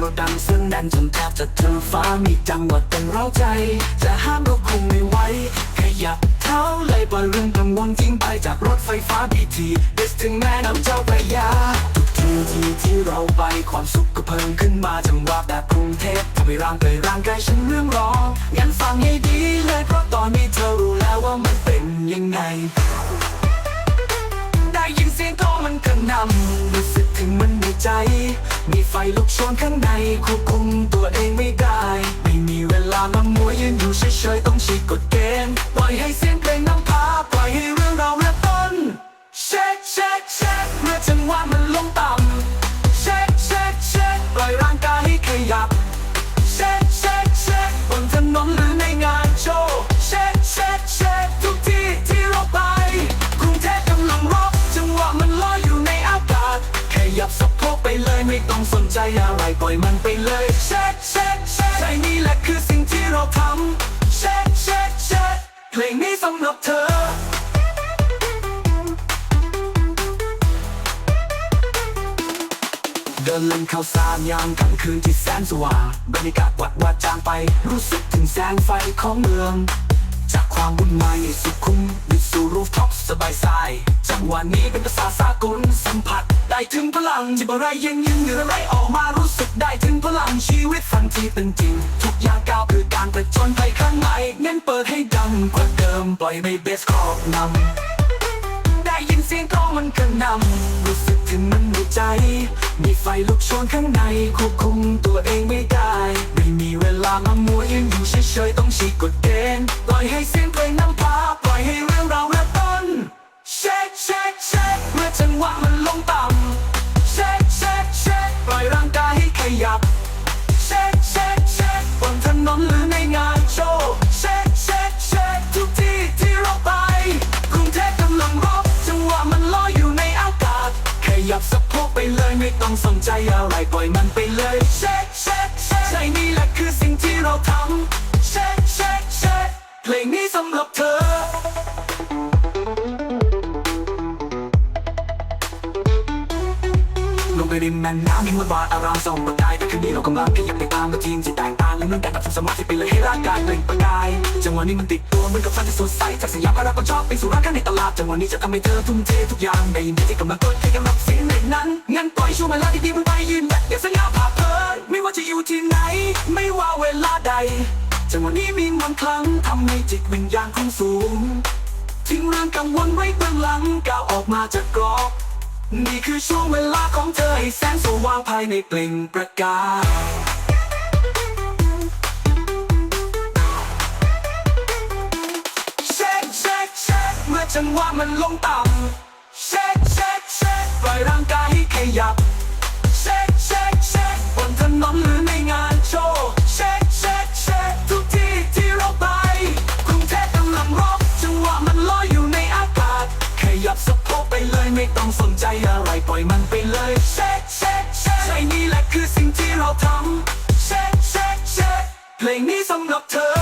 เราดังซึ่งแน่นจนแทบจะทะลุฟ้ามีจังหวะเต้นเร้าใจ จะห้ามเราคงไม่ไหวขยับเท้าเลยปล่อยเรื่องกังวลทิ้งไปจากรถไฟฟ้าบีทีเดสถึงแม่น้ำเจ้าพระยาทุกทีที่ที่เราไปความสุขก็เพิ่มขึ้นมาจังหวะแบบกรุงเทพทำให้ร่างกายร่างกายฉันเรื่องร้องงั้นฟังให้ดีเลยเพราะตอนนี้เธอรู้แล้วว่ามันเป็นยังไง ใจ มีไฟลุกโชนข้างในควบคุมตัวเองไม่ได้ ไม่มีเวลามามัวยืนอยู่เฉย ไม่ต้องสนใจอะไรปล่อยมันไปเลยเช็คเช็คเช็คใช่นี่แหละคือสิ่งที่เราทำเช็คเช็คเช็คเพลงนี้สำหรับเธอเดินเล่นเข้าสารยามกลางคืนที่แสนสว่างบรรยากาศวัดวัดจางไป รู้สึกถึงแสงไฟของเมือง ความวุ่นวายในสุขุมวิสู่รูฟท็อปสบายสายจังหวะนี้เป็นภาษาสากลสัมผัส ได้ถึงพลังจิบอะไรยังยืนเหนืออะไรออกมารู้สึกได้ถึงพลังชีวิตฝันที่เป็นจริง ทุกอย่างก้าวคือการประจนไปข้างในเน้นเปิดให้ดังกว่าเดิมปล่อยไม่เบสครอบนำได้ยินเสียงกลองมันกระนำรู้สึกถึงมันในใจ มีไฟลุกโชนข้างในควบคุมตัวเองไม่ได้ ไม่มีเวลามามัว ฉยต้องฉีกกฎเกณฑ์ปล่อยให้เสียงเพลงนำพาปล่อยให้เรื่องราวเริ่มต้นเช็คเช็คเช็คเมื่อจังหวะมันลงต่ำเช็คเช็คเช็คปล่อยร่างกายให้ขยับเช็คเช็คเช็คบนถนนหรือในงานโชว์เช็คเช็คเช็คทุกที่ที่เราไปกรุงเทพกำลังรบจังหวะมันลอยอยู่ในอากาศ ขยับสะโพกไปเลยไม่ต้องสนใจอะไรปล่อยมันไปเลย สำหรับเธอ ลงไปริมแม่น้ำมีมวลบาดอารามส่องประกายแต่คืนนี้เรากำลังขยับไปตามกับทีมที่แตกต่างและเรื่องการกับสมาธิไปเลยให้ร่างกายเปล่งประกาย จังหวะนี้มันติดตัวเหมือนกับฟันที่สดใสจากสยามพารากอนชอบไปสู่ร้านค้าในตลาด จังหวะนี้จะทำให้เธอทุ่มเททุกอย่างในยินดีที่กำลังกดให้กำลังเสียงในนั้นงั้นปล่อยช่วงเวลาดีๆมันไปยืนแบบเดี๋ยวสง่าผ่าเผยไม่ว่าจะอยู่ที่ไหน ไม่ว่าเวลาใด จังหวะนี้มีมนต์คลังทำให้จิตวิญญาณของสูง ทิ้งเรื่องกังวลไว้เบื้องหลังก้าวออกมาจากกรอบ นี่คือช่วงเวลาของเธอให้แสงสว่างภายในเปล่งประกายเช็คเช็คเช็คเมื่อจังหวะมันลงต่ำเช็คเช็คเช็คปล่อยร่างกายให้ขยับ เลยไม่ต้องสนใจอะไรปล่อยมันไปเลยเช็คเช็คเช็คใช่นี่แหละคือสิ่งที่เราทำเช็คเช็คเช็คเพลงนี้สำหรับเธอ